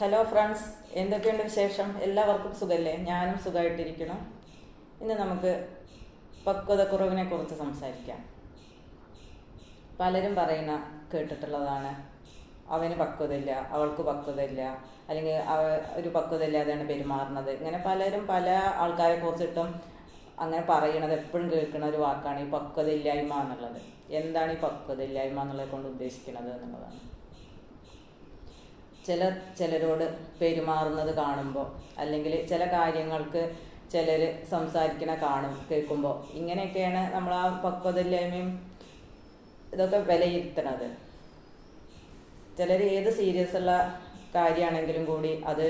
Hello friends എന്തൊക്കെയുണ്ട് വിശേഷം? എല്ലാവർക്കും സുഖമല്ലേ ഞാനും സുഖമായിട്ടിരിക്കണം ഇന്ന് നമുക്ക് പക്വതക്കുറവിനെ കുറിച്ച് സംസാരിക്കാം. പലരും പറയുന്ന കേട്ടിട്ടുള്ളതാണ് അവന് പക്വതയില്ല അവൾക്ക് പക്വതയില്ല അല്ലെങ്കിൽ അവ ഒരു പക്വത ഇല്ലാതെയാണ് പെരുമാറുന്നത്. ഇങ്ങനെ പലരും പല ആൾക്കാരെ കുറിച്ചിട്ടും അങ്ങനെ പറയണത് എപ്പോഴും കേൾക്കുന്ന ഒരു വാക്കാണ് ഈ പക്വതയില്ലായ്മ എന്നുള്ളത്. എന്താണ് ഈ പക്വതയില്ലായ്മ എന്നുള്ളത് കൊണ്ട് ഉദ്ദേശിക്കുന്നത് എന്നുള്ളതാണ്. ചിലർ ചിലരോട് പെരുമാറുന്നത് കാണുമ്പോൾ അല്ലെങ്കിൽ ചില കാര്യങ്ങൾക്ക് ചിലർ സംസാരിക്കണ കാണും കേൾക്കുമ്പോൾ ഇങ്ങനെയൊക്കെയാണ് നമ്മൾ ആ പക്വതയില്ലായ്മയും ഇതൊക്കെ വിലയിരുത്തണത്. ചിലർ ഏത് സീരിയസ് ഉള്ള കാര്യമാണെങ്കിലും കൂടി അത്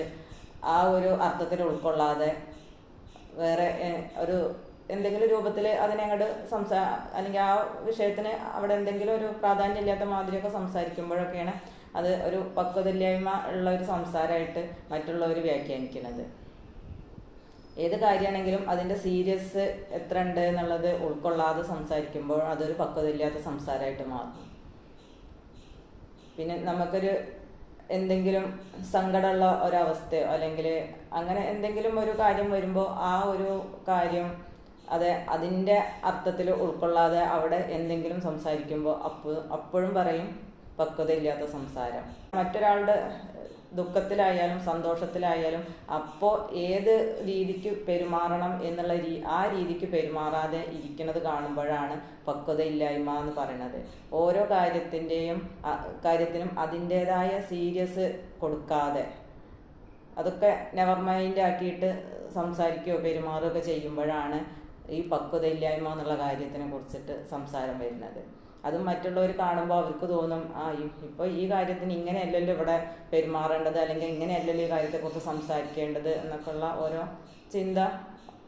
ആ ഒരു അർത്ഥത്തിൽ ഉൾക്കൊള്ളാതെ വേറെ ഒരു എന്തെങ്കിലും രൂപത്തിൽ അതിനെ അങ്ങോട്ട് സംസാ അല്ലെങ്കിൽ ആ വിഷയത്തിന് അവിടെ എന്തെങ്കിലും ഒരു പ്രാധാന്യമില്ലാത്ത മാതിരിയൊക്കെ സംസാരിക്കുമ്പോഴൊക്കെയാണ് അത് ഒരു പക്വതയില്ലായ്മ ഉള്ള ഒരു സംസാരമായിട്ട് മറ്റുള്ളവർ വ്യാഖ്യാനിക്കുന്നത്. ഏത് കാര്യമാണെങ്കിലും അതിന്റെ സീരിയസ് എത്ര ഉണ്ട് എന്നുള്ളത് ഉൾക്കൊള്ളാതെ സംസാരിക്കുമ്പോൾ അതൊരു പക്വതയില്ലാത്ത സംസാരമായിട്ട് മാറും. പിന്നെ നമുക്കൊരു എന്തെങ്കിലും സങ്കടമുള്ള ഒരവസ്ഥയോ അല്ലെങ്കിൽ അങ്ങനെ എന്തെങ്കിലും ഒരു കാര്യം വരുമ്പോൾ ആ ഒരു കാര്യം അത് അതിന്റെ അർത്ഥത്തിൽ ഉൾക്കൊള്ളാതെ അവിടെ എന്തെങ്കിലും സംസാരിക്കുമ്പോൾ അപ്പോൾ അപ്പോഴും പറയും പക്വതയില്ലാത്ത സംസാരം. മറ്റൊരാളുടെ ദുഃഖത്തിലായാലും സന്തോഷത്തിലായാലും അപ്പോൾ ഏത് രീതിക്ക് പെരുമാറണം എന്നുള്ള രീ ആ രീതിക്ക് പെരുമാറാതെ ഇരിക്കുന്നത് കാണുമ്പോഴാണ് പക്വതയില്ലായ്മ എന്ന് പറയുന്നത് ഓരോ കാര്യത്തിന്റെയും കാര്യത്തിനും അതിന്റേതായ സീരിയസ് കൊടുക്കാതെ അതൊക്കെ നെവർ മൈൻഡ് ആക്കിയിട്ട് സംസാരിക്കുകയോ പെരുമാറുകയോ ചെയ്യുമ്പോഴാണ് ഈ പക്വതയില്ലായ്മ എന്നുള്ള കാര്യത്തിനെ കുറിച്ചിട്ട് സംസാരം വരുന്നത്. അതും മറ്റുള്ളവർ കാണുമ്പോൾ അവർക്ക് തോന്നും ആ ഇപ്പോൾ ഈ കാര്യത്തിന് ഇങ്ങനെയല്ലല്ലോ ഇവിടെ പെരുമാറേണ്ടത് അല്ലെങ്കിൽ ഇങ്ങനെയല്ലല്ലോ ഈ കാര്യത്തെക്കുറിച്ച് സംസാരിക്കേണ്ടത് എന്നൊക്കെയുള്ള ഓരോ ചിന്ത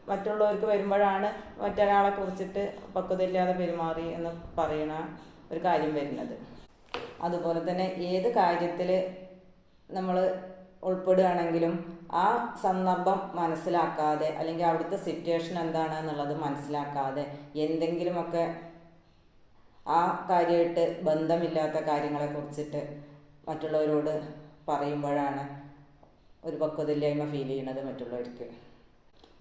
മറ്റുള്ളവർക്ക് വരുമ്പോഴാണ് മറ്റൊരാളെ കുറിച്ചിട്ട് പക്വതയില്ലാതെ പെരുമാറി എന്ന് പറയുന്ന ഒരു കാര്യം വരുന്നത്. അതുപോലെ തന്നെ ഏത് കാര്യത്തിൽ നമ്മൾ ഉൾപ്പെടുകയാണെങ്കിലും ആ സന്ദർഭം മനസ്സിലാക്കാതെ അല്ലെങ്കിൽ അവിടുത്തെ സിറ്റുവേഷൻ എന്താണ് എന്നുള്ളത് മനസ്സിലാക്കാതെ എന്തെങ്കിലുമൊക്കെ ആ കാര്യമായിട്ട് ബന്ധമില്ലാത്ത കാര്യങ്ങളെ കുറിച്ചിട്ട് മറ്റുള്ളവരോട് പറയുമ്പോഴാണ് ഒരു പക്വതയില്ലായ്മ ഫീൽ ചെയ്യുന്നത് മറ്റുള്ളവർക്ക്.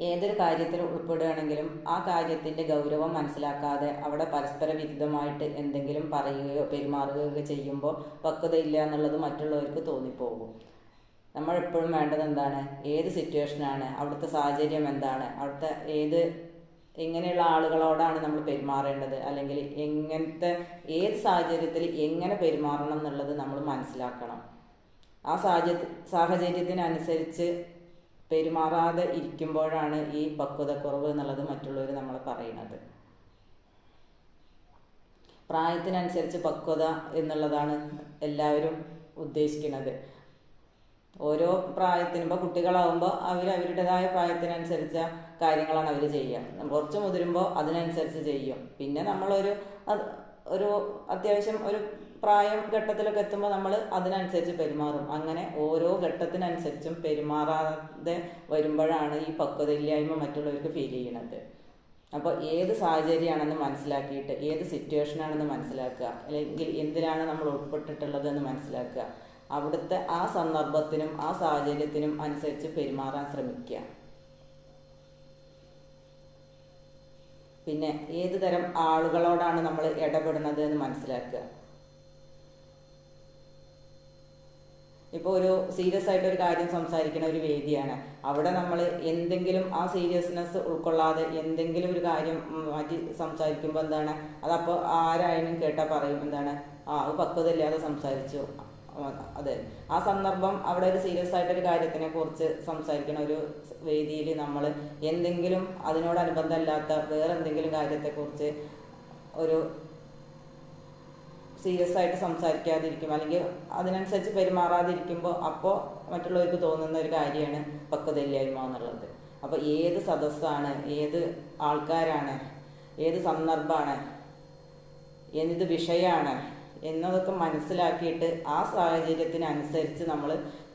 ഏതൊരു കാര്യത്തിൽ ഉൾപ്പെടുകയാണെങ്കിലും ആ കാര്യത്തിന്റെ ഗൗരവം മനസ്സിലാക്കാതെ അവിടെ പരസ്പര വിരുദ്ധമായിട്ട് എന്തെങ്കിലും പറയുകയോ പെരുമാറുകയോ ചെയ്യുമ്പോൾ പക്വതയില്ല എന്നുള്ളത് മറ്റുള്ളവർക്ക് തോന്നിപ്പോകും. നമ്മൾ എപ്പോഴും വേണ്ടത് എന്താണ്? ഏത് സിറ്റുവേഷനാണ് അവിടുത്തെ സാഹചര്യം എന്താണ്? അവിടുത്തെ ഏത് എങ്ങനെയുള്ള ആളുകളോടാണ് നമ്മൾ പെരുമാറേണ്ടത്? അല്ലെങ്കിൽ എങ്ങനത്തെ ഏത് സാഹചര്യത്തിൽ എങ്ങനെ പെരുമാറണം എന്നുള്ളത് നമ്മൾ മനസ്സിലാക്കണം. ആ സാഹചര്യ സാഹചര്യത്തിനനുസരിച്ച് പെരുമാറാതെ ഇരിക്കുമ്പോഴാണ് ഈ പക്വതക്കുറവ് എന്നുള്ളത് മറ്റുള്ളവർ നമ്മൾ പറയുന്നത്. പ്രായത്തിനനുസരിച്ച് പക്വത എന്നുള്ളതാണ് എല്ലാവരും ഉദ്ദേശിക്കുന്നത്. ഓരോ പ്രായത്തിനും ഇപ്പോൾ കുട്ടികളാവുമ്പോൾ അവർ അവരുടേതായ പ്രായത്തിനനുസരിച്ച കാര്യങ്ങളാണ് അവർ ചെയ്യുക. കുറച്ച് മുതിരുമ്പോൾ അതിനനുസരിച്ച് ചെയ്യും. പിന്നെ നമ്മളൊരു ഒരു അത്യാവശ്യം ഒരു പ്രായം ഘട്ടത്തിലൊക്കെ എത്തുമ്പോൾ നമ്മൾ അതിനനുസരിച്ച് പെരുമാറും. അങ്ങനെ ഓരോ ഘട്ടത്തിനനുസരിച്ചും പെരുമാറാതെ വരുമ്പോഴാണ് ഈ പക്വതയില്ലായ്മ മറ്റുള്ളവർക്ക് ഫീൽ ചെയ്യുന്നത്. അപ്പോൾ ഏത് സാഹചര്യമാണെന്ന് മനസ്സിലാക്കിയിട്ട് ഏത് സിറ്റുവേഷനാണെന്ന് മനസ്സിലാക്കുക. അല്ലെങ്കിൽ എന്തിനാണ് നമ്മൾ ഉൾപ്പെട്ടിട്ടുള്ളതെന്ന് മനസ്സിലാക്കുക. അവിടുത്തെ ആ സന്ദർഭത്തിനും ആ സാഹചര്യത്തിനും അനുസരിച്ച് പെരുമാറാൻ ശ്രമിക്കുക. പിന്നെ ഏത് തരം ആളുകളോടാണ് നമ്മൾ ഇടപെടുന്നത് എന്ന് മനസ്സിലാക്കുക. ഇപ്പോൾ ഒരു സീരിയസ് ആയിട്ട് ഒരു കാര്യം സംസാരിക്കുന്ന ഒരു വേദിയാണ്. അവിടെ നമ്മൾ എന്തെങ്കിലും ആ സീരിയസ്നെസ് ഉൾക്കൊള്ളാതെ എന്തെങ്കിലും ഒരു കാര്യം മാറ്റി സംസാരിക്കുമ്പോൾ എന്താണ്? അതപ്പോൾ ആരായാലും കേട്ടാൽ പറയും എന്താണ്? ആ അത് പക്വതയില്ലാതെ സംസാരിച്ചു. അതെ. ആ സന്ദർഭം അവിടെ ഒരു സീരിയസ് ആയിട്ടൊരു കാര്യത്തിനെ കുറിച്ച് സംസാരിക്കുന്ന ഒരു വേദിയിൽ നമ്മൾ എന്തെങ്കിലും അതിനോടനുബന്ധമല്ലാത്ത വേറെ എന്തെങ്കിലും കാര്യത്തെക്കുറിച്ച് ഒരു സീരിയസ് ആയിട്ട് സംസാരിക്കാതിരിക്കും. അല്ലെങ്കിൽ അതിനനുസരിച്ച് പെരുമാറാതിരിക്കുമ്പോൾ അപ്പോൾ മറ്റുള്ളവർക്ക് തോന്നുന്ന ഒരു കാര്യമാണ് പക്വതയില്ലായ്മ എന്നുള്ളത്. അപ്പോൾ ഏത് സദസ്സാണ് ഏത് ആൾക്കാരാണ് ഏത് സന്ദർഭമാണ് എന്ത് വിഷയമാണ് എന്നതൊക്കെ മനസ്സിലാക്കിയിട്ട് ആ സാഹചര്യത്തിനനുസരിച്ച് നമ്മൾ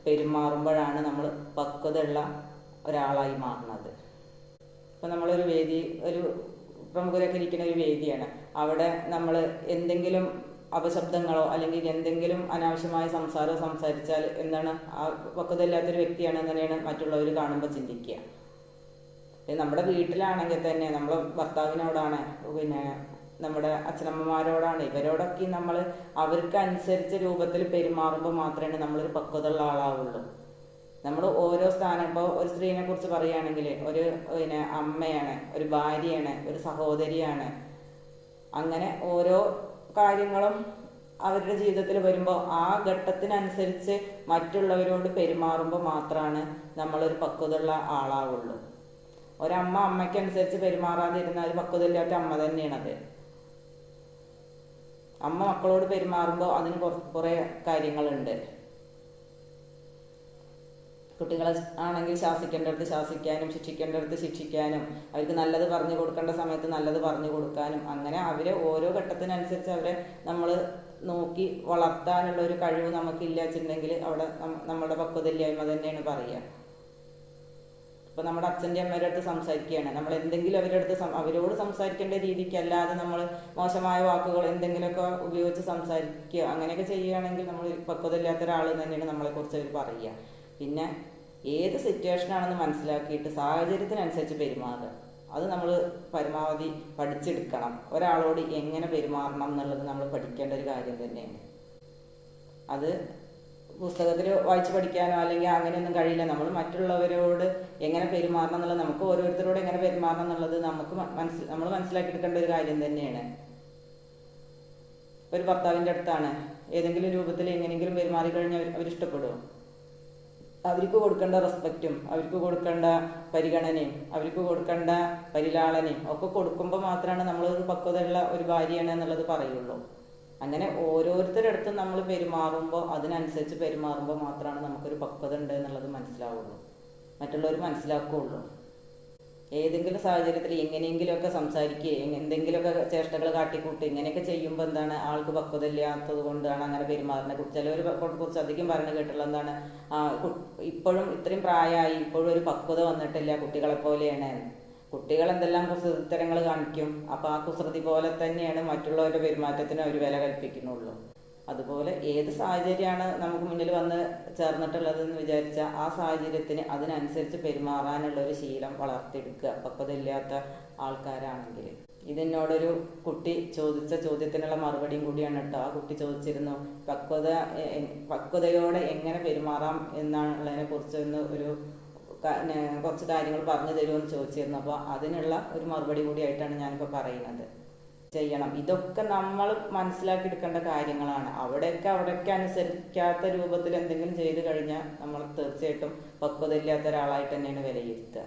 പെരുമാറുമ്പോഴാണ് നമ്മൾ പക്വതയുള്ള ഒരാളായി മാറുന്നത്. ഇപ്പം നമ്മളൊരു വേദി ഒരു പ്രമുഖരൊക്കെ ഇരിക്കുന്ന ഒരു വേദിയാണ്. അവിടെ നമ്മൾ എന്തെങ്കിലും അപശബ്ദങ്ങളോ അല്ലെങ്കിൽ എന്തെങ്കിലും അനാവശ്യമായ സംസാരമോ സംസാരിച്ചാൽ എന്താണ് ആ പക്വതയില്ലാത്തൊരു വ്യക്തിയാണ് എങ്ങനെയാണ് മറ്റുള്ളവർ കാണുമ്പോൾ ചിന്തിക്കുക. നമ്മുടെ വീട്ടിലാണെങ്കിൽ തന്നെ നമ്മൾ ഭർത്താവിനോടാണ് പിന്നെ നമ്മുടെ അച്ഛനമ്മമാരോടാണ്. ഇവരോടൊക്കെ നമ്മൾ അവർക്ക് അനുസരിച്ച രൂപത്തിൽ പെരുമാറുമ്പോൾ മാത്രമേ നമ്മളൊരു പക്വതയുള്ള ആളാവുള്ളൂ. നമ്മൾ ഓരോ സ്ഥാനം ഇപ്പോൾ ഒരു സ്ത്രീനെ കുറിച്ച് പറയുകയാണെങ്കിൽ ഒരു പിന്നെ അമ്മയാണ് ഒരു ഭാര്യയാണ് ഒരു സഹോദരിയാണ്. അങ്ങനെ ഓരോ കാര്യങ്ങളും അവരുടെ ജീവിതത്തിൽ വരുമ്പോൾ ആ ഘട്ടത്തിനനുസരിച്ച് മറ്റുള്ളവരോട് പെരുമാറുമ്പോൾ മാത്രമാണ് നമ്മളൊരു പക്വതയുള്ള ആളാവുള്ളൂ. ഒരമ്മ അമ്മയ്ക്കനുസരിച്ച് പെരുമാറാതിരുന്നാൽ പക്വതയില്ലാത്ത അമ്മ തന്നെയാണത്. അമ്മ മക്കളോട് പെരുമാറുമ്പോൾ അതിന് കുറ- കാര്യങ്ങളുണ്ട്. കുട്ടികളെ ആണെങ്കിൽ ശാസിക്കേണ്ടടുത്ത് ശാസിക്കാനും ശിക്ഷിക്കേണ്ടടുത്ത് ശിക്ഷിക്കാനും അവർക്ക് നല്ലത് പറഞ്ഞു കൊടുക്കേണ്ട സമയത്ത് നല്ലത് പറഞ്ഞു കൊടുക്കാനും അങ്ങനെ അവരെ ഓരോ ഘട്ടത്തിനനുസരിച്ച് അവരെ നമ്മൾ നോക്കി വളർത്താനുള്ള ഒരു കഴിവ് നമുക്കില്ല വെച്ചിട്ടുണ്ടെങ്കിൽ അവിടെ നമ്മ- നമ്മുടെ പക്വതയില്ലായ്മ തന്നെയാണ് പറയുക. ഇപ്പൊ നമ്മുടെ അച്ഛന്റെ അമ്മയുടെ അടുത്ത് സംസാരിക്കുകയാണ്. നമ്മൾ എന്തെങ്കിലും അവരുടെ അടുത്ത് അവരോട് സംസാരിക്കേണ്ട രീതിക്കല്ലാതെ നമ്മൾ മോശമായ വാക്കുകൾ എന്തെങ്കിലുമൊക്കെ ഉപയോഗിച്ച് സംസാരിക്കുക അങ്ങനെയൊക്കെ ചെയ്യുകയാണെങ്കിൽ നമ്മൾ പക്വതയില്ലാത്ത ഒരാൾ തന്നെയാണ് നമ്മളെ കുറിച്ച് അവർ പറയുക. പിന്നെ ഏത് സിറ്റുവേഷൻ ആണെന്ന് മനസ്സിലാക്കിയിട്ട് സാഹചര്യത്തിനനുസരിച്ച് പെരുമാറുക. അത് നമ്മൾ പരമാവധി പഠിച്ചെടുക്കണം. ഒരാളോട് എങ്ങനെ പെരുമാറണം എന്നുള്ളത് നമ്മൾ പഠിക്കേണ്ട ഒരു കാര്യം തന്നെയാണ്. അത് പുസ്തകത്തിൽ വായിച്ച് പഠിക്കാനോ അല്ലെങ്കിൽ അങ്ങനെയൊന്നും കഴിയില്ല. നമ്മൾ മറ്റുള്ളവരോട് എങ്ങനെ പെരുമാറണം എന്നുള്ളത് നമുക്ക് ഓരോരുത്തരോട് എങ്ങനെ പെരുമാറണം എന്നുള്ളത് നമുക്ക് മനസ്സിൽ നമ്മൾ മനസ്സിലാക്കിയെടുക്കേണ്ട ഒരു കാര്യം തന്നെയാണ്. ഒരു ഭർത്താവിന്റെ അടുത്താണ്. ഏതെങ്കിലും രൂപത്തിൽ എങ്ങനെയെങ്കിലും പെരുമാറി കഴിഞ്ഞാൽ അവർ അവരിഷ്ടപ്പെടുമോ അവർക്ക് കൊടുക്കേണ്ട റെസ്പെക്റ്റും അവർക്ക് കൊടുക്കേണ്ട പരിഗണനയും അവർക്ക് കൊടുക്കേണ്ട പരിലാളനയും ഒക്കെ കൊടുക്കുമ്പോൾ മാത്രമാണ് നമ്മളൊരു പക്വതയുള്ള ഒരു ഭാര്യയാണ് എന്നുള്ളത് പറയുള്ളൂ. അങ്ങനെ ഓരോരുത്തരുടെ അടുത്തും നമ്മൾ പെരുമാറുമ്പോൾ അതിനനുസരിച്ച് പെരുമാറുമ്പോൾ മാത്രമാണ് നമുക്കൊരു പക്വത ഉണ്ട് എന്നുള്ളത് മനസ്സിലാവുള്ളൂ. മറ്റുള്ളവർ മനസ്സിലാക്കുകയുള്ളൂ ഏതെങ്കിലും സാഹചര്യത്തിൽ എങ്ങനെയെങ്കിലുമൊക്കെ സംസാരിക്കുകയും എന്തെങ്കിലുമൊക്കെ ചേഷ്ടകൾ കാട്ടിക്കൂട്ടി ഇങ്ങനെയൊക്കെ ചെയ്യുമ്പോൾ എന്താണ്? ആൾക്ക് പക്വത ഇല്ലാത്തത് കൊണ്ടാണ് അങ്ങനെ പെരുമാറുന്നത്. ചിലവർ കുറിച്ച് അധികം പറഞ്ഞു കേട്ടുള്ള എന്താണ്? ഇപ്പോഴും ഇത്രയും പ്രായമായി ഇപ്പോഴും ഒരു പക്വത വന്നിട്ടില്ല കുട്ടികളെ പോലെയാണ് കുട്ടികൾ എന്തെല്ലാം കുസൃതിത്തരങ്ങൾ കാണിക്കും അപ്പോൾ ആ കുസൃതി പോലെ തന്നെയാണ് മറ്റുള്ളവരുടെ പെരുമാറ്റത്തിന് അവർ വില കൽപ്പിക്കുന്നുള്ളൂ. അതുപോലെ ഏത് സാഹചര്യമാണ് നമുക്ക് മുന്നിൽ വന്ന് ചേർന്നിട്ടുള്ളത് എന്ന് വിചാരിച്ചാൽ ആ സാഹചര്യത്തിന് അതിനനുസരിച്ച് പെരുമാറാനുള്ള ഒരു ശീലം വളർത്തിയെടുക്കുക. പക്വതയില്ലാത്ത ആൾക്കാരാണെങ്കിൽ ഇതിനോടൊരു കുട്ടി ചോദിച്ച ചോദ്യത്തിനുള്ള മറുപടിയും കൂടിയാണ് കേട്ടോ ആ കുട്ടി ചോദിച്ചിരുന്നു പക്വത പക്വതയോടെ എങ്ങനെ പെരുമാറാം? എന്നാണുള്ളതിനെ കുറിച്ചൊന്ന് ഒരു കുറച്ച് കാര്യങ്ങൾ പറഞ്ഞു തരുമെന്ന് ചോദിച്ചിരുന്നു. അപ്പോൾ അതിനുള്ള ഒരു മറുപടി കൂടിയായിട്ടാണ് ഞാനിപ്പോൾ പറയുന്നത്. ചെയ്യണം. ഇതൊക്കെ നമ്മൾ മനസ്സിലാക്കി എടുക്കേണ്ട കാര്യങ്ങളാണ്. അവിടെയൊക്കെ അവിടെയൊക്കെ അനുസരിക്കാത്ത രൂപത്തിൽ എന്തെങ്കിലും ചെയ്തു കഴിഞ്ഞാൽ നമ്മൾ തീർച്ചയായിട്ടും പക്വതയില്ലാത്ത ഒരാളായിട്ട് തന്നെയാണ് വിലയിരുത്തുക.